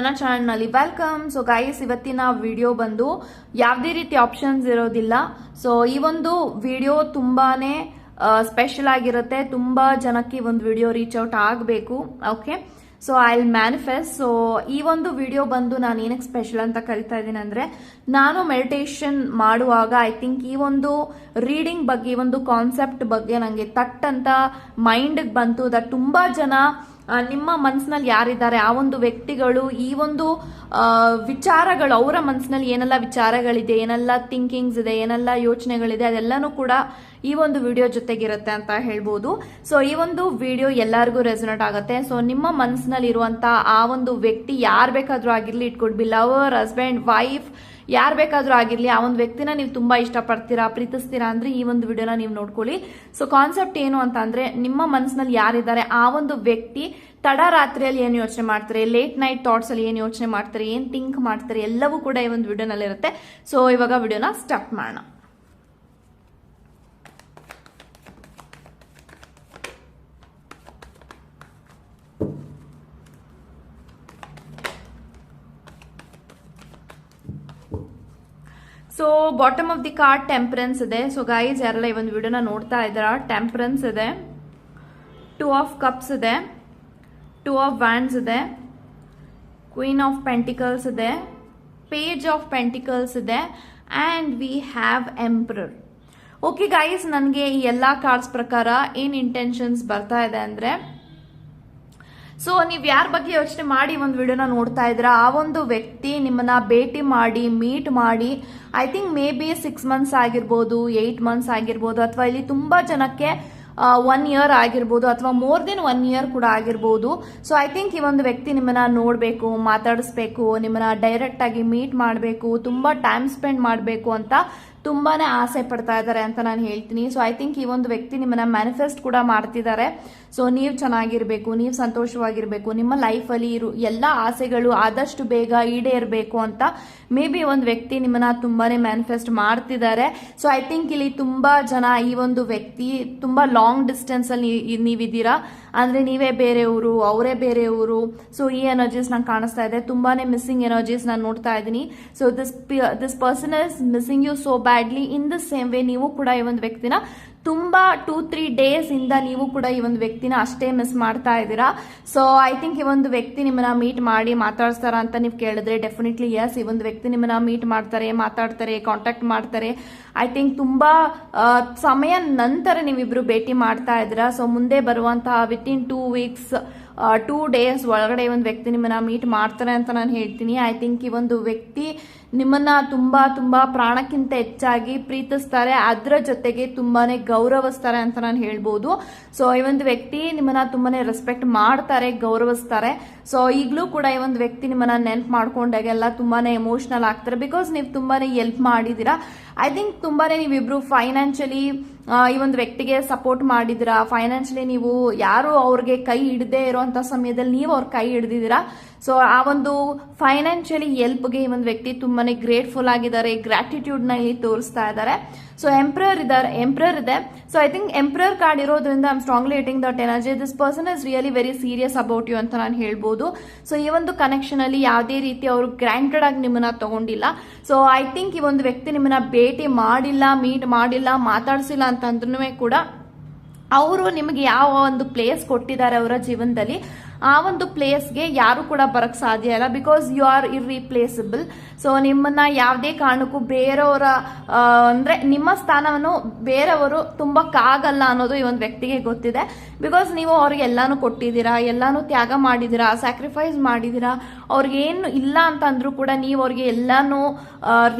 ನನ್ನ ಚಾನಲ್ನಲ್ಲಿ welcome. So guys ಇವತ್ತಿನ ವಿಡಿಯೋ ಬಂದು ಯಾವುದೇ ರೀತಿ ಆಪ್ಷನ್ಸ್ ಇರೋದಿಲ್ಲ. ಸೊ ಈ ಒಂದು ವಿಡಿಯೋ ತುಂಬಾನೇ ಸ್ಪೆಷಲ್ ಆಗಿರುತ್ತೆ. ತುಂಬಾ ಜನಕ್ಕೆ ಈ ಒಂದು ವಿಡಿಯೋ ರೀಚ್ ಔಟ್ ಆಗಬೇಕು. Okay so I will manifest so ಈ ಒಂದು ವಿಡಿಯೋ ಬಂದು ನಾನು ಏನಕ್ಕೆ ಸ್ಪೆಷಲ್ ಅಂತ ಕರಿತಾ ಇದ್ದೀನಿ ಅಂದ್ರೆ, ನಾನು ಮೆಡಿಟೇಷನ್ ಮಾಡುವಾಗ ಐ ಥಿಂಕ್ ಈ ಒಂದು ರೀಡಿಂಗ್ ಬಗ್ಗೆ, ಈ ಒಂದು ಕಾನ್ಸೆಪ್ಟ್ ಬಗ್ಗೆ ನನಗೆ ತಟ್ ಅಂತ ಮೈಂಡ್ಗೆ ಬಂತು. ದಟ್ ತುಂಬಾ ಜನ ನಿಮ್ಮ ಮನಸ್ಸಿನಲ್ಲಿ ಯಾರಿದ್ದಾರೆ? ಆ ಒಂದು ವ್ಯಕ್ತಿಗಳು, ಈ ಒಂದು ವಿಚಾರಗಳು, ಅವರ ಮನಸ್ಸಿನಲ್ಲಿ ಏನೆಲ್ಲ ವಿಚಾರಗಳಿದೆ, ಏನೆಲ್ಲ ಥಿಂಕಿಂಗ್ಸ್ ಇದೆ, ಏನೆಲ್ಲ ಯೋಚನೆಗಳಿದೆ, ಅದೆಲ್ಲನೂ ಕೂಡ ಈ ಒಂದು ವಿಡಿಯೋ ಜೊತೆಗಿರುತ್ತೆ ಅಂತ ಹೇಳ್ಬೋದು. ಸೊ ಈ ಒಂದು ವಿಡಿಯೋ ಎಲ್ಲರಿಗೂ ರೆಸೊನೇಟ್ ಆಗುತ್ತೆ. ಸೊ ನಿಮ್ಮ ಮನಸ್ಸಿನಲ್ಲಿ ಇರುವಂತ ಆ ಒಂದು ವ್ಯಕ್ತಿ ಯಾರು ಬೇಕಾದರೂ ಆಗಿರಲಿ ಬಿ ಲವರ್ ಹಸ್ಬೆಂಡ್ ವೈಫ್ ಯಾರು ಬೇಕಾದರೂ ಆಗಿರಲಿ, ಆ ಒಂದು ವ್ಯಕ್ತಿನ ನೀವು ತುಂಬಾ ಇಷ್ಟಪಡ್ತೀರಾ, ಪ್ರೀತಿಸ್ತೀರಾ ಅಂದ್ರೆ ಈ ಒಂದು ವಿಡಿಯೋನ ನೀವು ನೋಡ್ಕೊಳ್ಳಿ. ಸೊ ಕಾನ್ಸೆಪ್ಟ್ ಏನು ಅಂತ ಅಂದರೆ ನಿಮ್ಮ ಮನಸ್ಸಿನಲ್ಲಿ ಯಾರಿದ್ದಾರೆ, ಆ ಒಂದು ವ್ಯಕ್ತಿ ತಡರಾತ್ರಿಯಲ್ಲಿ ಏನು ಯೋಚನೆ ಮಾಡ್ತಾರೆ ಲೇಟ್ ನೈಟ್ ಥಾಟ್ಸ್ ಅಲ್ಲಿ ಏನು ಯೋಚನೆ ಮಾಡ್ತಾರೆ, ಏನು ಥಿಂಕ್ ಮಾಡ್ತಾರೆ, ಎಲ್ಲವೂ ಕೂಡ ಈ ಒಂದು ವಿಡಿಯೋನಲ್ಲಿರುತ್ತೆ. ಸೊ ಇವಾಗ ವಿಡಿಯೋನ ಸ್ಟಾರ್ಟ್ ಮಾಡೋಣ. So bottom of the card temperance ಇದೆ. ಸೊ ಗೈಸ್ ಯಾರೆಲ್ಲ ಈ ಒಂದು ವಿಡಿಯೋನ ನೋಡ್ತಾ ಇದ್ದಾರಾ? ಟೆಂಪ್ರೆನ್ಸ್ ಇದೆ. ಟೂ ಆಫ್ ಕಪ್ಸ್ ಇದೆ. ಟೂ ಆಫ್ ವ್ಯಾಂಡ್ಸ್ ಇದೆ. ಕ್ವೀನ್ ಆಫ್ ಪೆಂಟಿಕಲ್ಸ್ ಇದೆ. ಪೇಜ್ ಆಫ್ ಪೆಂಟಿಕಲ್ಸ್ ಇದೆ. And we have emperor okay guys ನನಗೆ ಈ ಎಲ್ಲ ಕಾರ್ಡ್ಸ್ ಪ್ರಕಾರ ಏನು ಇಂಟೆನ್ಷನ್ಸ್ ಬರ್ತಾ ಇದೆ ಅಂದರೆ ಸೊ ನೀವು ಯಾರ ಬಗ್ಗೆ ಯೋಚನೆ ಮಾಡಿ ಒಂದು ವಿಡಿಯೋನ ನೋಡ್ತಾ ಇದ್ದೀರಾ? ಆ ಒಂದು ವ್ಯಕ್ತಿ ನಿಮ್ಮನ್ನ ಭೇಟಿ ಮಾಡಿ ಮೀಟ್ ಮಾಡಿ I think maybe six months ಆಗಿರ್ಬೋದು ಏಯ್ಟ್ ಮಂತ್ಸ್ ಆಗಿರ್ಬೋದು, ಅಥವಾ ಇಲ್ಲಿ ತುಂಬಾ ಜನಕ್ಕೆ ಒನ್ ಇಯರ್ ಆಗಿರ್ಬೋದು, ಅಥವಾ ಮೋರ್ ದೆನ್ ಒನ್ ಇಯರ್ ಕೂಡ ಆಗಿರ್ಬೋದು. ಸೊ ಐ ಥಿಂಕ್ ಈ ಒಂದು ವ್ಯಕ್ತಿ ನಿಮ್ಮನ್ನ ನೋಡಬೇಕು, ಮಾತಾಡಿಸ್ಬೇಕು, ನಿಮ್ಮನ್ನ ಡೈರೆಕ್ಟ್ ಆಗಿ ಮೀಟ್ ಮಾಡಬೇಕು, ತುಂಬಾ ಟೈಮ್ ಸ್ಪೆಂಡ್ ಮಾಡಬೇಕು ಅಂತ ತುಂಬಾನೇ ಆಸೆ ಪಡ್ತಾ ಇದ್ದಾರೆ ಅಂತ ನಾನು ಹೇಳ್ತೀನಿ. ಸೊ ಐ ಥಿಂಕ್ ಈ ಒಂದು ವ್ಯಕ್ತಿ ನಿಮ್ಮನ್ನ ಮ್ಯಾನಿಫೆಸ್ಟ್ ಕೂಡ ಮಾಡ್ತಿದ್ದಾರೆ. ಸೊ ನೀವು ಚೆನ್ನಾಗಿರ್ಬೇಕು, ನೀವು ಸಂತೋಷವಾಗಿರ್ಬೇಕು, ನಿಮ್ಮ ಲೈಫಲ್ಲಿ ಇರು, ಎಲ್ಲ ಆಸೆಗಳು ಆದಷ್ಟು ಬೇಗ ಈಡೇರಬೇಕು ಅಂತ ಮೇ ಬಿ ಒಂದು ವ್ಯಕ್ತಿ ನಿಮ್ಮನ್ನ ತುಂಬಾನೇ ಮ್ಯಾನಿಫೆಸ್ಟ್ ಮಾಡ್ತಿದ್ದಾರೆ. ಸೊ ಐ ಥಿಂಕ್ ಇಲ್ಲಿ ತುಂಬಾ ಜನ ಈ ಒಂದು ವ್ಯಕ್ತಿ, ತುಂಬಾ ಲಾಂಗ್ ಡಿಸ್ಟೆನ್ಸ್ ಅಲ್ಲಿ ನೀ- ನೀವಿದ್ದೀರಾ. ಅಂದ್ರೆ ನೀವೇ ಬೇರೆ ಊರು, ಅವರೇ ಬೇರೆ ಊರು. ಸೊ ಈ ಎನರ್ಜೀಸ್ ನಂಗೆ ಕಾಣಿಸ್ತಾ ಇದೆ. ತುಂಬಾನೇ ಮಿಸ್ಸಿಂಗ್ ಎನರ್ಜೀಸ್ ನಾನು ನೋಡ್ತಾ ಇದ್ದೀನಿ. So this this person is missing you so badly in the same way ನೀವು ಕೂಡ ಈ ಒಂದು ವ್ಯಕ್ತಿನ ತುಂಬಾ ಟೂ ತ್ರೀ ಡೇಸ್ ಇಂದ ನೀವು ಕೂಡ ಈ ಒಂದು ವ್ಯಕ್ತಿನ ಅಷ್ಟೇ ಮಿಸ್ ಮಾಡ್ತಾ ಇದ್ದೀರಾ. ಸೊ ಐ ಥಿಂಕ್ ಈ ಒಂದು ವ್ಯಕ್ತಿ ನಿಮ್ಮನ್ನ ಮೀಟ್ ಮಾಡಿ ಮಾತಾಡ್ತಾರ ಅಂತ ನೀವು ಕೇಳಿದ್ರೆ ಡೆಫಿನೆಟ್ಲಿ ಎಸ್ ಈ ಒಂದು ವ್ಯಕ್ತಿ ನಿಮ್ಮನ್ನ ಮೀಟ್ ಮಾಡ್ತಾರೆ, ಮಾತಾಡ್ತಾರೆ ಕಾಂಟ್ಯಾಕ್ಟ್ ಮಾಡ್ತಾರೆ. ಐ ಥಿಂಕ್ ತುಂಬಾ ಸಮಯ ನಂತರ ನೀವಿಬ್ರು ಭೇಟಿ ಮಾಡ್ತಾ ಇದ್ದೀರಾ. ಸೊ ಮುಂದೆ ಬರುವಂತಹ within two weeks two days ಒಳಗಡೆ ಒಂದು ವ್ಯಕ್ತಿ ನಿಮ್ಮನ್ನ ಮೀಟ್ ಮಾಡ್ತಾರೆ ಅಂತ ನಾನು ಹೇಳ್ತೀನಿ. ಐ ಥಿಂಕ್ ಈ ಒಂದು ವ್ಯಕ್ತಿ ನಿಮ್ಮನ್ನ ತುಂಬಾ ತುಂಬಾ ಪ್ರಾಣಕ್ಕಿಂತ ಹೆಚ್ಚಾಗಿ ಪ್ರೀತಿಸ್ತಾರೆ. ಅದರ ಜೊತೆಗೆ ತುಂಬಾನೇ ಗೌರವಿಸ್ತಾರೆ ಅಂತ ನಾನು ಹೇಳ್ಬೋದು. ಸೊ ಈ ಒಂದು ವ್ಯಕ್ತಿ ನಿಮ್ಮನ್ನ ತುಂಬಾನೇ ರೆಸ್ಪೆಕ್ಟ್ ಮಾಡ್ತಾರೆ, ಗೌರವಿಸ್ತಾರೆ. ಸೊ ಈಗಲೂ ಕೂಡ ಈ ಒಂದು ವ್ಯಕ್ತಿ ನಿಮ್ಮನ್ನ ನೆನ್ಪು ಮಾಡ್ಕೊಂಡಾಗೆಲ್ಲ ತುಂಬಾನೇ ಎಮೋಷನಲ್ ಆಗ್ತಾರೆ. ಬಿಕಾಸ್ ನೀವು ತುಂಬಾನೇ ಎಲ್ಪ್ ಮಾಡಿದೀರಾ ಐ ಥಿಂಕ್ ತುಂಬಾನೇ ನೀವಿಬ್ರು ಫೈನಾನ್ಷಿಯಲಿ ಈ ಒಂದು ವ್ಯಕ್ತಿಗೆ ಸಪೋರ್ಟ್ ಮಾಡಿದಿರಾ ಫೈನಾನ್ಷಿಯಲಿ ನೀವು ಯಾರು ಅವ್ರಿಗೆ ಕೈ ಹಿಡದೇ ಇರೋಂಥ ಸಮಯದಲ್ಲಿ ನೀವು ಅವ್ರ ಕೈ ಹಿಡಿದಿದ್ದೀರಾ? ಸೊ ಆ ಒಂದು ಫೈನಾನ್ಷಿಯಲಿ ಹೆಲ್ಪ್ಗೆ ಈ ಒಂದು ವ್ಯಕ್ತಿ ತುಂಬಾನೇ ಗ್ರೇಟ್ಫುಲ್ ಆಗಿದ್ದಾರೆ ಗ್ರಾಟಿಟ್ಯೂಡ್ನ ಇಲ್ಲಿ ತೋರಿಸ್ತಾ ಇದ್ದಾರೆ. ಸೊ ಎಂಪ್ರರ್ ಇದ್ದಾರೆ ಎಂಪ್ರರ್ ಇದೆ so I think emperor card ಇರೋದ್ರಿಂದ I'm strongly getting that energy this person is really very serious about you ಅಂತ ನಾನು ಹೇಳ್ಬೋದು. ಸೊ ಈ ಒಂದು ಕನೆಕ್ಷನ್ ಅಲ್ಲಿ ಯಾವುದೇ ರೀತಿ ಅವರು ಗ್ರ್ಯಾಂಟೆಡ್ ಆಗಿ ನಿಮ್ಮನ್ನ ತಗೊಂಡಿಲ್ಲ. ಸೊ ಐ ಥಿಂಕ್ ಈ ಒಂದು ವ್ಯಕ್ತಿ ನಿಮ್ಮನ್ನ ಭೇಟಿ ಮಾಡಿಲ್ಲ ಮೀಟ್ ಮಾಡಿಲ್ಲ, ಮಾತಾಡಿಸಿಲ್ಲ ಅಂತಂದ್ರೂ ಕೂಡ, ಅವರು ನಿಮಗೆ ಯಾವ ಒಂದು ಪ್ಲೇಸ್ ಕೊಟ್ಟಿದ್ದಾರೆ ಅವರ ಜೀವನದಲ್ಲಿ ಆ ಒಂದು ಪ್ಲೇಸ್ಗೆ ಯಾರು ಕೂಡ ಬರಕ್ ಸಾಧ್ಯ ಇಲ್ಲ because you are irreplaceable so ನಿಮ್ಮನ್ನ ಯಾವುದೇ ಕಾರಣಕ್ಕೂ ಬೇರೆಯವರ ಅಂದ್ರೆ ನಿಮ್ಮ ಸ್ಥಾನವನ್ನು ಬೇರೆಯವರು ತುಂಬಕ್ಕಾಗಲ್ಲ ಅನ್ನೋದು ಈ ಒಂದು ವ್ಯಕ್ತಿಗೆ ಗೊತ್ತಿದೆ. ಬಿಕಾಸ್ ನೀವು ಅವ್ರಿಗೆ ಎಲ್ಲಾನು ಕೊಟ್ಟಿದ್ದೀರಾ, ಎಲ್ಲಾನು ತ್ಯಾಗ ಮಾಡಿದ್ದೀರಾ ಸ್ಯಾಕ್ರಿಫೈಸ್ ಮಾಡಿದ್ದೀರಾ ಅವ್ರಿಗೇನು ಇಲ್ಲ ಅಂತ ಅಂದ್ರೂ ಕೂಡ ನೀವು ಅವ್ರಿಗೆ ಎಲ್ಲಾನು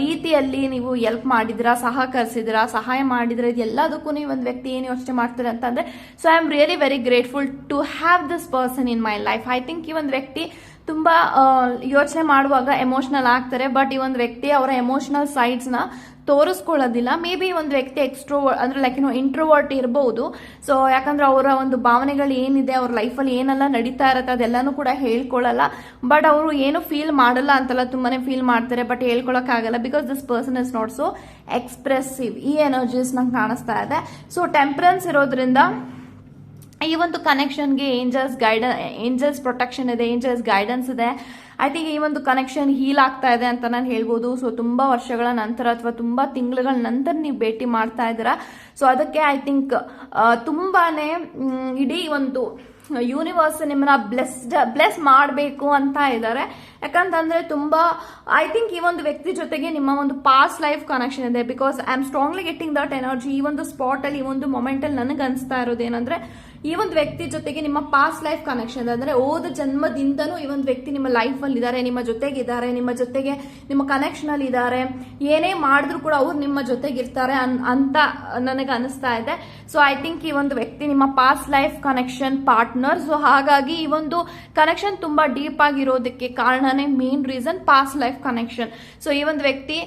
ರೀತಿಯಲ್ಲಿ ನೀವು ಎಲ್ಪ್ ಮಾಡಿದಿರಾ ಸಹಕರಿಸಿದಿರಾ ಸಹಾಯ ಮಾಡಿದ್ರೆ ಇದೆಲ್ಲದಕ್ಕೂ ನೀವು ಒಂದು ವ್ಯಕ್ತಿ ಏನು ಯೋಚನೆ ಮಾಡ್ತೀರಾ ಅಂತಂದ್ರೆ so I am really very grateful to have this person in my life I think ಈ ಒಂದು ವ್ಯಕ್ತಿ ತುಂಬಾ ಯೋಚನೆ ಮಾಡುವಾಗ ಎಮೋಷನಲ್ ಆಗ್ತಾರೆ ಬಟ್ ಈ ಒಂದು ವ್ಯಕ್ತಿ ಅವರ ಎಮೋಷನಲ್ ಸೈಡ್ಸ್ನ ತೋರಿಸ್ಕೊಳ್ಳೋದಿಲ್ಲ. ಮೇ ಬಿ ಒಂದು ವ್ಯಕ್ತಿ ಎಕ್ಸ್ಟ್ರೋ ಅಂದ್ರೆ ಲೈಕ್ ಏನೋ ಇಂಟ್ರೋವರ್ಟ್ ಇರಬಹುದು ಸೊ ಯಾಕಂದ್ರೆ ಅವರ ಒಂದು ಭಾವನೆಗಳು ಏನಿದೆ, ಅವ್ರ ಲೈಫಲ್ಲಿ ಏನೆಲ್ಲ ನಡೀತಾ ಇರತ್ತೆ ಅದೆಲ್ಲಾನು ಕೂಡ ಹೇಳ್ಕೊಳ್ಳಲ್ಲ. ಬಟ್ ಅವರು ಏನು ಫೀಲ್ ಮಾಡಲ್ಲ ಅಂತಲ್ಲ, ತುಂಬಾನೇ ಫೀಲ್ ಮಾಡ್ತಾರೆ but ಹೇಳ್ಕೊಳಕ್ಕಾಗಲ್ಲ because this person is not so expressive ಈ ಎನರ್ಜೀಸ್ ನಂಗೆ ಕಾಣಿಸ್ತಾ ಇದೆ. ಸೊ ಟೆಂಪ್ರೆನ್ಸ್ ಇರೋದ್ರಿಂದ ಈ ಒಂದು ಕನೆಕ್ಷನ್ಗೆ ಏಂಜಲ್ಸ್ ಗೈಡ ಏಂಜಲ್ಸ್ ಪ್ರೊಟೆಕ್ಷನ್ ಇದೆ ಏಂಜಲ್ಸ್ ಗೈಡೆನ್ಸ್ ಇದೆ. ಐ ಥಿಂಕ್ ಈ ಒಂದು ಕನೆಕ್ಷನ್ ಹೀಲ್ ಆಗ್ತಾ ಇದೆ ಅಂತ ನಾನು ಹೇಳ್ಬೋದು. ಸೊ ತುಂಬ ವರ್ಷಗಳ ನಂತರ ಅಥವಾ ತುಂಬ ತಿಂಗಳುಗಳ ನಂತರ ನೀವು ಭೇಟಿ ಮಾಡ್ತಾ ಇದ್ದೀರಾ. ಸೊ ಅದಕ್ಕೆ ಐ ಥಿಂಕ್ ತುಂಬಾನೇ ಮ್, ಇಡೀ ಒಂದು ಯೂನಿವರ್ಸ್ ನಿಮ್ಮನ್ನ ಬ್ಲೆಸ್ಡ್ ಬ್ಲೆಸ್ ಮಾಡಬೇಕು ಅಂತ ಇದ್ದಾರೆ. ಯಾಕಂತಂದ್ರೆ ತುಂಬಾ ಐ ಥಿಂಕ್ ಈ ಒಂದು ವ್ಯಕ್ತಿ ಜೊತೆಗೆ ನಿಮ್ಮ ಒಂದು ಪಾಸ್ಟ್ ಲೈಫ್ ಕನೆಕ್ಷನ್ ಇದೆ. Because I am strongly getting that energy ಈ ಒಂದು ಸ್ಪಾಟ್ ಅಲ್ಲಿ ಈ ಒಂದು ಮೊಮೆಂಟ್ ಅಲ್ಲಿ ನನಗೆ ಅನಿಸ್ತಾ ಇರೋದು ಏನಂದ್ರೆ ಈ ಒಂದು ವ್ಯಕ್ತಿ ಜೊತೆಗೆ ನಿಮ್ಮ ಪಾಸ್ಟ್ ಲೈಫ್ ಕನೆಕ್ಷನ್ ಅಂದ್ರೆ ಓದ ಜನ್ಮದಿಂದನೂ ಈ ಒಂದು ವ್ಯಕ್ತಿ ನಿಮ್ಮ ಲೈಫ್ ಅಲ್ಲಿ ಇದ್ದಾರೆ ನಿಮ್ಮ ಜೊತೆಗಿದ್ದಾರೆ ನಿಮ್ಮ ಜೊತೆಗೆ ನಿಮ್ಮ ಕನೆಕ್ಷನ್ ಅಲ್ಲಿ ಇದ್ದಾರೆ ಏನೇ ಮಾಡಿದ್ರು ಕೂಡ ಅವ್ರು ನಿಮ್ಮ ಜೊತೆಗಿರ್ತಾರೆ ಅನ್- ಅಂತ ನನಗೆ ಅನಿಸ್ತಾ ಇದೆ. ಸೊ ಐ ಥಿಂಕ್ ಈ ಒಂದು ವ್ಯಕ್ತಿ ನಿಮ್ಮ past life connection partner so ಹಾಗಾಗಿ ಈ ಒಂದು ಕನೆಕ್ಷನ್ ತುಂಬಾ ಡೀಪ್ ಆಗಿರೋದಕ್ಕೆ ಕಾರಣನೇ main reason past life connection so ಈ ಒಂದು ವ್ಯಕ್ತಿ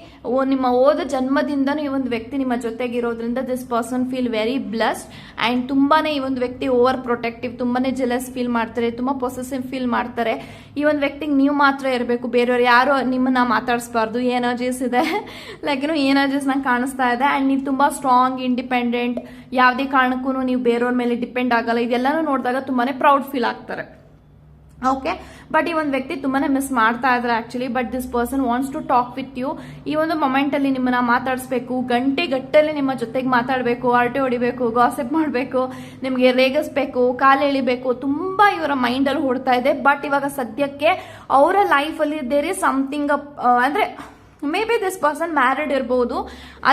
ನಿಮ್ಮ ಓದ ಜನ್ಮದಿಂದನೂ ಈ ಒಂದು ವ್ಯಕ್ತಿ ನಿಮ್ಮ ಜೊತೆಗಿರೋದ್ರಿಂದ this person feel very blessed and ತುಂಬಾನೇ ಈ ಒಂದು ವ್ಯಕ್ತಿ ಓವರ್ ಪ್ರೊಟೆಕ್ಟಿವ್, ತುಂಬಾನೇ ಜೆಲಸ್ ಫೀಲ್ ಮಾಡ್ತಾರೆ, ತುಂಬಾ ಪೊಸೆಸಿವ್ ಫೀಲ್ ಮಾಡ್ತಾರೆ. ಈ ಒಂದು ವ್ಯಕ್ತಿಗೆ ನೀವು ಮಾತ್ರ ಇರಬೇಕು, ಬೇರೆಯವ್ರು ಯಾರು ನಿಮ್ಮನ್ನ ಮಾತಾಡಿಸ್ಬಾರ್ದು ಎನರ್ಜೀಸ್ ಇದೆ? ಲೈಕ್ ಏನು ಎನರ್ಜೀಸ್ ನಂಗೆ ಕಾಣಿಸ್ತಾ ಇದೆ? ಆ್ಯಂಡ್ ನೀವು ತುಂಬಾ ಸ್ಟ್ರಾಂಗ್ ಇಂಡಿಪೆಂಡೆಂಟ್ ಯಾವುದೇ ಕಾರಣಕ್ಕೂ ನೀವು ಬೇರೆಯವ್ರ ಮೇಲೆ ಡಿಪೆಂಡ್ ಆಗಲ್ಲ. ಇದೆಲ್ಲನೂ ನೋಡಿದಾಗ ತುಂಬಾನೇ ಪ್ರೌಡ್ ಫೀಲ್ ಆಗ್ತಾರೆ. ಓಕೆ ಬಟ್ ಈ ಒಂದು ವ್ಯಕ್ತಿ ತುಂಬಾನೇ ಮಿಸ್ ಮಾಡ್ತಾ ಇದ್ದಾರೆ actually but this person wants to talk with you ಈ ಒಂದು ಮೊಮೆಂಟ್ ಅಲ್ಲಿ ನಿಮ್ಮನ್ನ ಮಾತಾಡಿಸ್ಬೇಕು, ಗಂಟೆ ಗಟ್ಟಲೆ ನಿಮ್ಮ ಜೊತೆಗೆ ಮಾತಾಡಬೇಕು, ಅರಟೆ ಹೊಡಿಬೇಕು ಗಾಸೆಪ್ ಮಾಡಬೇಕು, ನಿಮಗೆ ರೇಗಿಸ್ಬೇಕು, ಕಾಲು ಎಳಿಬೇಕು, ತುಂಬಾ ಇವರ ಮೈಂಡ್ ಅಲ್ಲಿ ಹೊಡ್ತಾ ಇದೆ. ಬಟ್ ಇವಾಗ ಸದ್ಯಕ್ಕೆ ಅವರ ಲೈಫ್ ಅಲ್ಲಿ ದೇರ್ ಇಸ್ ಸಮಥಿಂಗ್ ಅಂದ್ರೆ maybe this person married ಇರಬಹುದು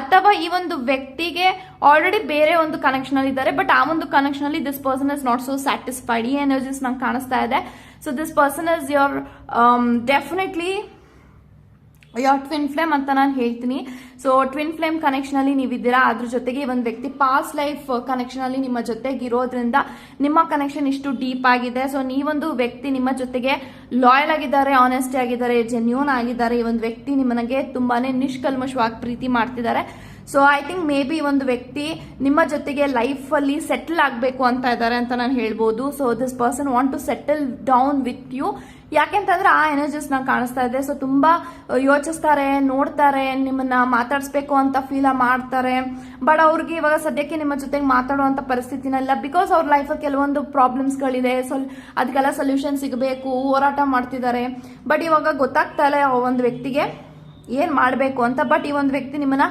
ಅಥವಾ ಈ ಒಂದು ವ್ಯಕ್ತಿಗೆ ಆಲ್ರೆಡಿ ಬೇರೆ ಒಂದು ಕನೆಕ್ಷನ್ ಅಲ್ಲಿ ಇದ್ದಾರೆ ಬಟ್ ಆ ಒಂದು ಕನೆಕ್ಷನ್ ಅಲ್ಲಿ this person is not so satisfied ಈ ಎನರ್ಜೀಸ್ ನಂಗೆ ಕಾಣಿಸ್ತಾ ಇದೆ. So this person is your definitely your twin flame ಅಂತ ನಾನು ಹೇಳ್ತೀನಿ. ಸೊ ಟ್ವಿನ್ ಫ್ಲೇಮ್ ಕನೆಕ್ಷನ್ ಅಲ್ಲಿ ನೀವಿದ್ದೀರಾ? ಅದ್ರ ಜೊತೆಗೆ ಒಂದು ವ್ಯಕ್ತಿ ಪಾಸ್ ಲೈಫ್ ಕನೆಕ್ಷನ್ ಅಲ್ಲಿ ನಿಮ್ಮ ಜೊತೆಗೆ ಇರೋದ್ರಿಂದ ನಿಮ್ಮ ಕನೆಕ್ಷನ್ ಇಷ್ಟು ಡೀಪ್ ಆಗಿದೆ. ಸೊ ನೀವೊಂದು ವ್ಯಕ್ತಿ ನಿಮ್ಮ ಜೊತೆಗೆ ಲಾಯಲ್ ಆಗಿದ್ದಾರೆ ಆನೆಸ್ಟಿ ಆಗಿದ್ದಾರೆ ಜೆನ್ಯೂನ್ ಆಗಿದ್ದಾರೆ. ಈ ಒಂದು ವ್ಯಕ್ತಿ ನಿಮ್ಮನಿಗೆ ತುಂಬಾನೇ ನಿಷ್ಕಲ್ಮಶವಾಗಿ ಪ್ರೀತಿ ಮಾಡ್ತಿದ್ದಾರೆ. So I think maybe ಒಂದು ವ್ಯಕ್ತಿ ನಿಮ್ಮ ಜೊತೆಗೆ ಲೈಫಲ್ಲಿ ಸೆಟಲ್ ಆಗಬೇಕು ಅಂತ ಇದ್ದಾರೆ ಅಂತ ನಾನು ಹೇಳ್ಬೋದು. So this person want to settle down with you ಯಾಕೆಂತಂದ್ರೆ ಆ ಎನರ್ಜೀಸ್ ನಾನು ಕಾಣಿಸ್ತಾ ಇದೆ. ಸೊ ತುಂಬ ಯೋಚಿಸ್ತಾರೆ, ನೋಡ್ತಾರೆ, ನಿಮ್ಮನ್ನ ಮಾತಾಡಿಸ್ಬೇಕು ಅಂತ ಫೀಲ್ ಮಾಡ್ತಾರೆ. ಬಟ್ ಅವ್ರಿಗೆ ಇವಾಗ ಸದ್ಯಕ್ಕೆ ನಿಮ್ಮ ಜೊತೆಗೆ ಮಾತಾಡುವಂಥ ಪರಿಸ್ಥಿತಿನಲ್ಲ. ಬಿಕಾಸ್ ಅವ್ರ ಲೈಫಲ್ಲಿ ಕೆಲವೊಂದು ಪ್ರಾಬ್ಲಮ್ಸ್ಗಳಿದೆ ಸೊ ಅದಕ್ಕೆಲ್ಲ ಸೊಲ್ಯೂಷನ್ ಸಿಗಬೇಕು, ಹೋರಾಟ ಮಾಡ್ತಿದ್ದಾರೆ. ಬಟ್ ಇವಾಗ ಗೊತ್ತಾಗ್ತಾ ಇಲ್ಲ ಒಂದು ವ್ಯಕ್ತಿಗೆ ಏನ್ ಮಾಡಬೇಕು ಅಂತ. ಬಟ್ ಈ ಒಂದು ವ್ಯಕ್ತಿ ನಿಮ್ಮನ್ನ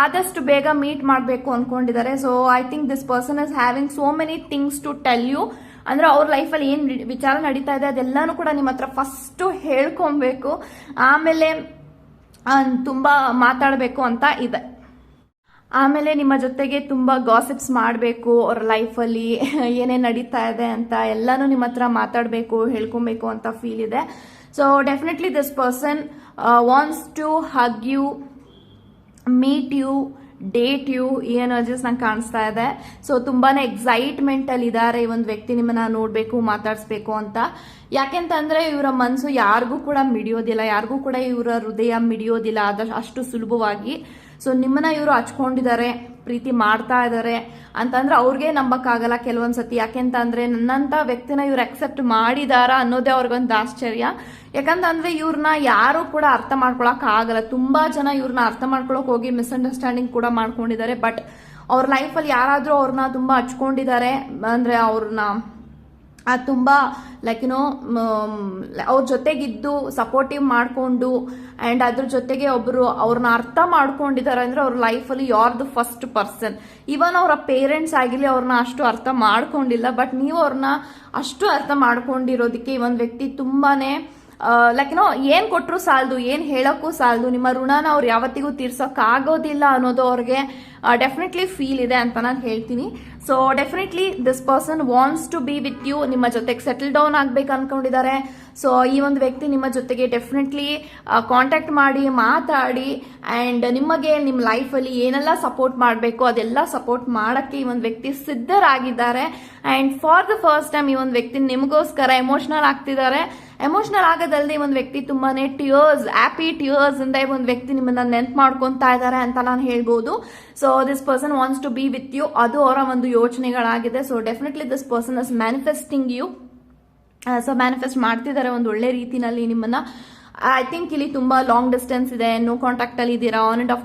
ಆದಷ್ಟು ಬೇಗ ಮೀಟ್ ಮಾಡಬೇಕು ಅನ್ಕೊಂಡಿದ್ದಾರೆ. So I think this person is having so many things to tell you ಅಂದ್ರೆ ಅವ್ರ ಲೈಫಲ್ಲಿ ಏನ್ ವಿಚಾರ ನಡೀತಾ ಇದೆ ಅದೆಲ್ಲಾನು ಕೂಡ ನಿಮ್ಮ ಹತ್ರ ಫಸ್ಟ್ ಹೇಳ್ಕೊಬೇಕು. ಆಮೇಲೆ ತುಂಬಾ ಮಾತಾಡಬೇಕು ಅಂತ ಇದೆ. ಆಮೇಲೆ ನಿಮ್ಮ ಜೊತೆಗೆ ತುಂಬಾ ಗಾಸಿಪ್ಸ್ ಮಾಡಬೇಕು, ಅವ್ರ ಲೈಫಲ್ಲಿ ಏನೇನು ನಡೀತಾ ಇದೆ ಅಂತ ಎಲ್ಲಾನು ನಿಮ್ಮ ಹತ್ರ ಮಾತಾಡಬೇಕು, ಹೇಳ್ಕೊಬೇಕು ಅಂತ ಫೀಲ್ ಇದೆ. So definitely this person wants to hug you meet you date you ಈ ಎನರ್ಜಿಸ್ ನಂಗೆ ಕಾಣಿಸ್ತಾ ಇದೆ. ಸೊ ತುಂಬಾನೇ ಎಕ್ಸೈಟ್ಮೆಂಟ್ ಅಲ್ಲಿ ಇದ್ದಾರೆ ಈ ಒಂದು ವ್ಯಕ್ತಿ ನಿಮ್ಮನ್ನ ನೋಡಬೇಕು, ಮಾತಾಡಿಸ್ಬೇಕು ಅಂತ. ಯಾಕೆಂತಂದ್ರೆ ಇವರ ಮನಸ್ಸು ಯಾರಿಗೂ ಕೂಡ ಮಿಡಿಯೋದಿಲ್ಲ, ಯಾರಿಗೂ ಕೂಡ ಇವರ ಹೃದಯ ಮಿಡಿಯೋದಿಲ್ಲ, ಆದಷ್ಟು ಅಷ್ಟು ಸುಲಭವಾಗಿ. ಸೊ ನಿಮ್ಮನ್ನ ಇವರು ಹಚ್ಕೊಂಡಿದ್ದಾರೆ. ಪ್ರೀತಿ ಮಾಡ್ತಾ ಇದ್ದಾರೆ ಅಂತಂದ್ರೆ ಅವ್ರಿಗೆ ನಂಬಕ್ಕಾಗಲ್ಲ ಕೆಲವೊಂದ್ಸತಿ. ಯಾಕೆಂತಂದ್ರೆ ನನ್ನಂತ ವ್ಯಕ್ತಿನ ಇವ್ರು ಅಕ್ಸೆಪ್ಟ್ ಮಾಡಿದಾರ ಅನ್ನೋದೇ ಅವ್ರಿಗೊಂದು ಆಶ್ಚರ್ಯ. ಯಾಕಂತಂದ್ರೆ ಇವ್ರನ್ನ ಯಾರು ಕೂಡ ಅರ್ಥ ಮಾಡ್ಕೊಳಕ್ ಆಗಲ್ಲ. ತುಂಬಾ ಜನ ಇವ್ರನ್ನ ಅರ್ಥ ಮಾಡ್ಕೊಳಕ್ ಹೋಗಿ ಮಿಸ್ಅಂಡರ್ಸ್ಟ್ಯಾಂಡಿಂಗ್ ಕೂಡ ಮಾಡ್ಕೊಂಡಿದ್ದಾರೆ. ಬಟ್ ಅವ್ರ ಲೈಫಲ್ಲಿ ಯಾರಾದ್ರೂ ಅವ್ರನ್ನ ತುಂಬಾ ಹಚ್ಕೊಂಡಿದ್ದಾರೆ. ಅಂದ್ರೆ ಅವ್ರನ್ನ ಆ ತುಂಬ ಲೈಕ್ ಯುನೋ ಅವ್ರ ಜೊತೆಗಿದ್ದು ಸಪೋರ್ಟಿವ್ ಮಾಡಿಕೊಂಡು ಆ್ಯಂಡ್ ಅದ್ರ ಜೊತೆಗೆ ಒಬ್ಬರು ಅವ್ರನ್ನ ಅರ್ಥ ಮಾಡ್ಕೊಂಡಿದ್ದಾರೆ ಅಂದರೆ ಅವ್ರ ಲೈಫಲ್ಲಿ ಯಾರ್ ದ ಫಸ್ಟ್ ಪರ್ಸನ್ ಇವನ್ ಅವರ ಪೇರೆಂಟ್ಸ್ ಆಗಿರಲಿ ಅವ್ರನ್ನ ಅಷ್ಟು ಅರ್ಥ ಮಾಡ್ಕೊಂಡಿಲ್ಲ ಬಟ್ ನೀವು ಅವ್ರನ್ನ ಅಷ್ಟು ಅರ್ಥ ಮಾಡ್ಕೊಂಡಿರೋದಕ್ಕೆ ಈ ಒಂದು ವ್ಯಕ್ತಿ ತುಂಬಾ ಲೈಕ್ ನೋ ಏನ್ ಕೊಟ್ರು ಸಾಲದು, ಏನ್ ಹೇಳಕ್ಕೂ ಸಾಲದು, ನಿಮ್ಮ ಋಣನ ಅವ್ರು ಯಾವತ್ತಿಗೂ ತೀರ್ಸಕ್ ಆಗೋದಿಲ್ಲ ಅನ್ನೋದು ಅವ್ರಿಗೆ ಡೆಫಿನೆಟ್ಲಿ ಫೀಲ್ ಇದೆ ಅಂತ ನಾನು ಹೇಳ್ತೀನಿ. So definitely this person wants to be with you ನಿಮ್ಮ ಜೊತೆಗೆ ಸೆಟಲ್ ಡೌನ್ ಆಗ್ಬೇಕು ಅನ್ಕೊಂಡಿದ್ದಾರೆ. ಸೊ ಈ ಒಂದು ವ್ಯಕ್ತಿ ನಿಮ್ಮ ಜೊತೆಗೆ ಡೆಫಿನೆಟ್ಲಿ ಕಾಂಟ್ಯಾಕ್ಟ್ ಮಾಡಿ, ಮಾತಾಡಿ ಆ್ಯಂಡ್ ನಿಮಗೆ ನಿಮ್ಮ ಲೈಫಲ್ಲಿ ಏನೆಲ್ಲ ಸಪೋರ್ಟ್ ಮಾಡಬೇಕು, ಅದೆಲ್ಲ ಸಪೋರ್ಟ್ ಮಾಡೋಕ್ಕೆ ಈ ಒಂದು ವ್ಯಕ್ತಿ ಸಿದ್ಧರಾಗಿದ್ದಾರೆ. And for the first time ಈ ಒಂದು ವ್ಯಕ್ತಿ ನಿಮಗೋಸ್ಕರ ಎಮೋಷನಲ್ ಆಗ್ತಿದ್ದಾರೆ. ಎಮೋಷನಲ್ ಆಗೋದಲ್ಲದೆ ಈ ಒಂದು ವ್ಯಕ್ತಿ ತುಂಬಾನೇ ಟಿಯರ್ಸ್ ಹ್ಯಾಪಿ ಟಿಯರ್ಸ್ ಇಂದ ಈ ಒಂದು ವ್ಯಕ್ತಿ ನಿಮ್ಮನ್ನ ನೆನ್ಪು ಮಾಡ್ಕೊತಾ ಇದ್ದಾರೆ ಅಂತ ನಾನು ಹೇಳ್ಬೋದು. So this person wants to be with you ಅದು ಅವರ ಒಂದು ಯೋಚನೆಗಳಾಗಿದೆ. So definitely this person is manifesting you so manifest ಮಾಡ್ತಿದ್ದಾರೆ ಒಂದು ಒಳ್ಳೆ ರೀತಿನಲ್ಲಿ ನಿಮ್ಮನ್ನ. ಐ ಥಿಂಕ್ ಇಲ್ಲಿ ತುಂಬ ಲಾಂಗ್ ಡಿಸ್ಟೆನ್ಸ್ ಇದೆ. ನೋ ಕಾಂಟ್ಯಾಕ್ಟಲ್ಲಿ ಇದ್ದೀರಾ? ಆನ್ ಅಂಡ್ ಆಫ್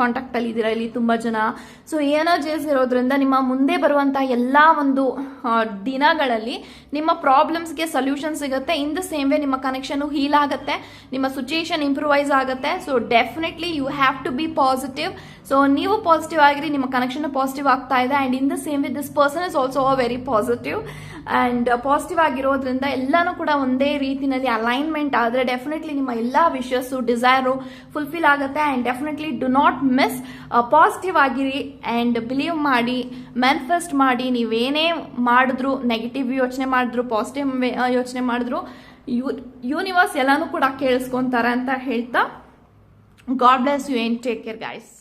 ಕಾಂಟ್ಯಾಕ್ಟಲ್ಲಿ ಇದ್ದೀರಾ? ಇಲ್ಲಿ ತುಂಬ ಜನ. ಸೊ ಎನರ್ಜೀಸ್ ಇರೋದ್ರಿಂದ ನಿಮ್ಮ ಮುಂದೆ ಬರುವಂಥ ಎಲ್ಲ ಒಂದು ದಿನಗಳಲ್ಲಿ ನಿಮ್ಮ ಪ್ರಾಬ್ಲಮ್ಸ್ಗೆ ಸೊಲ್ಯೂಷನ್ ಸಿಗುತ್ತೆ. ಇನ್ ದ ಸೇಮ್ ವೇ ನಿಮ್ಮ ಕನೆಕ್ಷನ್ ಹೀಲ್ ಆಗುತ್ತೆ. ನಿಮ್ಮ ಸಿಚುಯೇಷನ್ ಇಂಪ್ರೂವೈಸ್ ಆಗುತ್ತೆ. So definitely you have to be positive so ನೀವು ಪಾಸಿಟಿವ್ ಆಗಿರಿ, ನಿಮ್ಮ ಕನೆಕ್ಷನ್ ಪಾಸಿಟಿವ್ ಆಗ್ತಾ ಇದೆ. And in the same with this person is also a very positive and positive ಆಗಿರೋದ್ರಿಂದ ಎಲ್ಲನೂ ಕೂಡ ಒಂದೇ ರೀತಿಯಲ್ಲಿ ಅಲೈನ್ಮೆಂಟ್ ಆದರೆ ಡೆಫಿನೆಟ್ಲಿ ನಿಮ್ಮ ಎಲ್ಲ ವಿಷಸ್ಸು ಡಿಸೈರು ಫುಲ್ಫಿಲ್ ಆಗುತ್ತೆ and definitely do not miss positive ಆಗಿರಿ ಆ್ಯಂಡ್ ಬಿಲೀವ್ ಮಾಡಿ ಮ್ಯಾನಿಫೆಸ್ಟ್ ಮಾಡಿ ನೀವೇನೇ ಮಾಡಿದ್ರು ನೆಗೆಟಿವ್ ಯೋಚನೆ ಮಾಡಿದ್ರು ಪಾಸಿಟಿವ್ ಯೋಚನೆ ಮಾಡಿದ್ರು, ಯು ಯೂನಿವರ್ಸ್ ಎಲ್ಲನೂ ಕೂಡ ಕೇಳಿಸ್ಕೊಂತಾರೆ ಅಂತ ಹೇಳ್ತಾ God bless you and take care guys